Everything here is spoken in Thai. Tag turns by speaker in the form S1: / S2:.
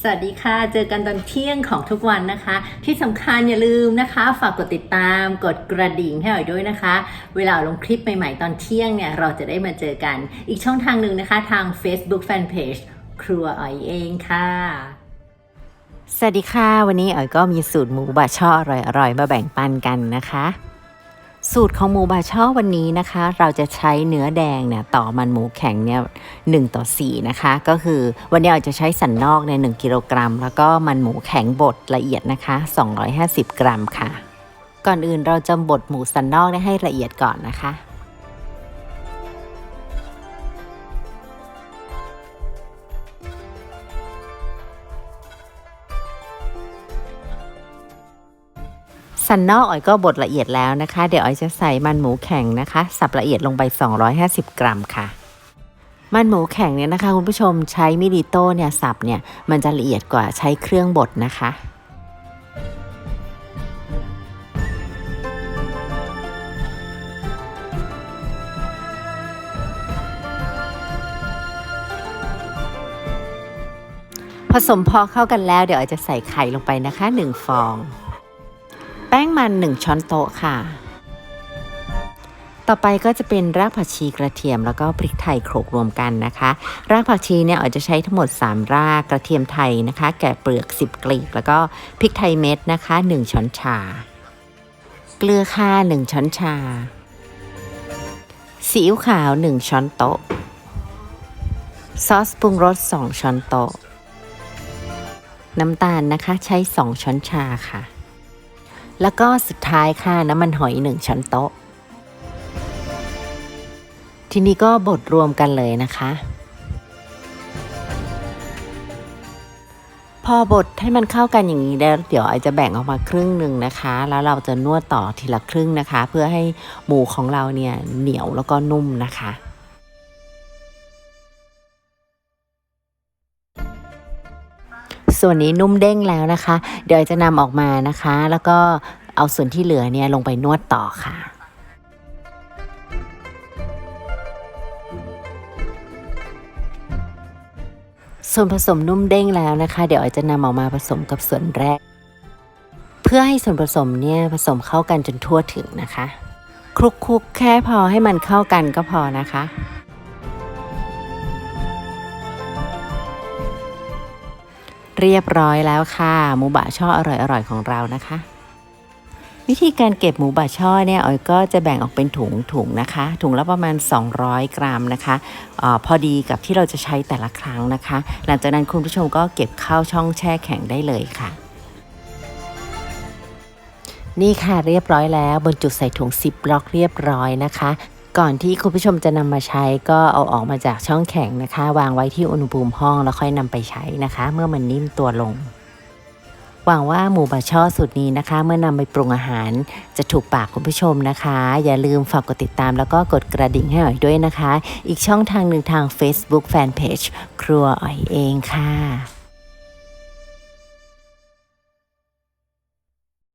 S1: สวัสดีค่ะ เจอกันตอนเที่ยงของทุกวันนะคะ ที่สำคัญอย่าลืมนะคะ ฝากกดติดตาม กดกระดิ่งให้หน่อยด้วยนะคะ เวลาลงคลิปใหม่ๆตอนเที่ยงเนี่ย เราจะได้มาเจอกัน อีกช่องทางหนึ่งนะคะทาง Facebook Fanpage ครัวอ๋อยเองค่ะ สวัสดีค่ะ วันนี้อ๋อยก็มีสูตรหมูบาช่ออร่อยๆมาแบ่งปันกันนะคะ สูตรของหมูบาช่อวันนี้นะคะ เราจะใช้เนื้อแดงเนี่ยต่อมันหมูแข็งเนี่ยหต่อ4นะคะ ก็คือวันนี้เราจะใช้สันนอกใน1กิโลกรัม แล้วก็มันหมูแข็งบดละเอียดนะคะ 250 กรัมค่ะ ก่อนอื่นเราจะบดหมูสันนอกให้ละเอียดก่อนนะคะ สันนอกอ๋อยก็บดละเอียดแล้วนะคะ เดี๋ยวอ๋อยจะใส่มันหมูแข็งนะคะ สับละเอียดลงไป 250 กรัมค่ะมันหมูแข็งเนี่ยนะคะคุณผู้ชมใช้มิลิโต้เนี่ยสับเนี่ยมันจะละเอียดกว่าใช้เครื่องบดนะคะ ผสมพอเข้ากันแล้วเดี๋ยวอ๋อยจะใส่ไข่ลงไปนะคะ 1 ฟอง ป้งมัน 1 ช้อนโต๊ะค่ะ ต่อไปก็จะเป็นรากผักชีกระเทียมแล้วก็พริกไทยโขลกรวมกันนะคะ รากผักชีเนี่ยอาจจะใช้ทั้งหมด 3 รากกระเทียมไทยนะคะ แกะเปลือก 10 กลีบแล้วก็พริกไทยเม็ดนะคะ 1 ช้อนชา เกลือค่ะ1ช้อนชาซีอิ๊วขาว 1 ช้อนโต๊ะ ซอสปรุงรส 2 ช้อนโต๊ะ น้ำตาลนะคะใช้ 2 ช้อนชาค่ะ แล้วก็สุดท้ายค่ะน้ำมันหอย 1 ช้อนโต๊ะ ทีนี้ก็บดรวมกันเลยนะคะ พอบดให้มันเข้ากันอย่างนี้แล้วเดี๋ยวไอจะแบ่งออกมาครึ่งหนึ่งนะคะ แล้วเราจะนวดต่อทีละครึ่งนะคะ เพื่อให้หมูของเราเนี่ยเหนียวแล้วก็นุ่มนะคะ ส่วนนี้นุ่มเด้งแล้วนะคะ เดี๋ยวจะนำออกมานะคะ แล้วก็เอาส่วนที่เหลือเนี่ยลงไปนวดต่อค่ะส่วนผสมนุ่มเด้งแล้วนะคะ เดี๋ยวอาจจะนำออกมาผสมกับส่วนแรก เพื่อให้ส่วนผสมเนี่ยผสมเข้ากันจนทั่วถึงนะคะ คลุกคุกๆแค่พอให้มันเข้ากันก็พอนะคะ เรียบร้อยแล้วค่ะหมูบะช่ออร่อยๆของเรานะคะ วิธีการเก็บหมูบะช่อเนี่ยออยก็จะแบ่งออกเป็นถุงถุงนะคะ ถุงละประมาณ 200 กรัมนะคะอาพอดีกับที่เราจะใช้แต่ละครั้งนะคะ หลังจากนั้นคุณผู้ชมก็เก็บเข้าช่องแช่แข็งได้เลยค่ะนี่ค่ะเรียบร้อยแล้ว บรรจุใส่ถุงซิปล็อกเรียบร้อยนะคะ ก่อนที่คุณผู้ชมจะนำมาใช้ก็เอาออกมาจากช่องแข็งนะคะ วางไว้ที่อุณหภูมิห้องแล้วค่อยนำไปใช้นะคะ เมื่อมันนิ่มตัวลงหวังว่าหมูบะช่อสูตรนี้นะคะ เมื่อนำไปปรุงอาหารจะถูกปากคุณผู้ชมนะคะ อย่าลืมฝากกดติดตามแล้วก็กดกระดิ่งให้หน่อยด้วยนะคะ อีกช่องทางหนึ่งทาง Facebook Fanpage ครัวอ๋อยเองค่ะ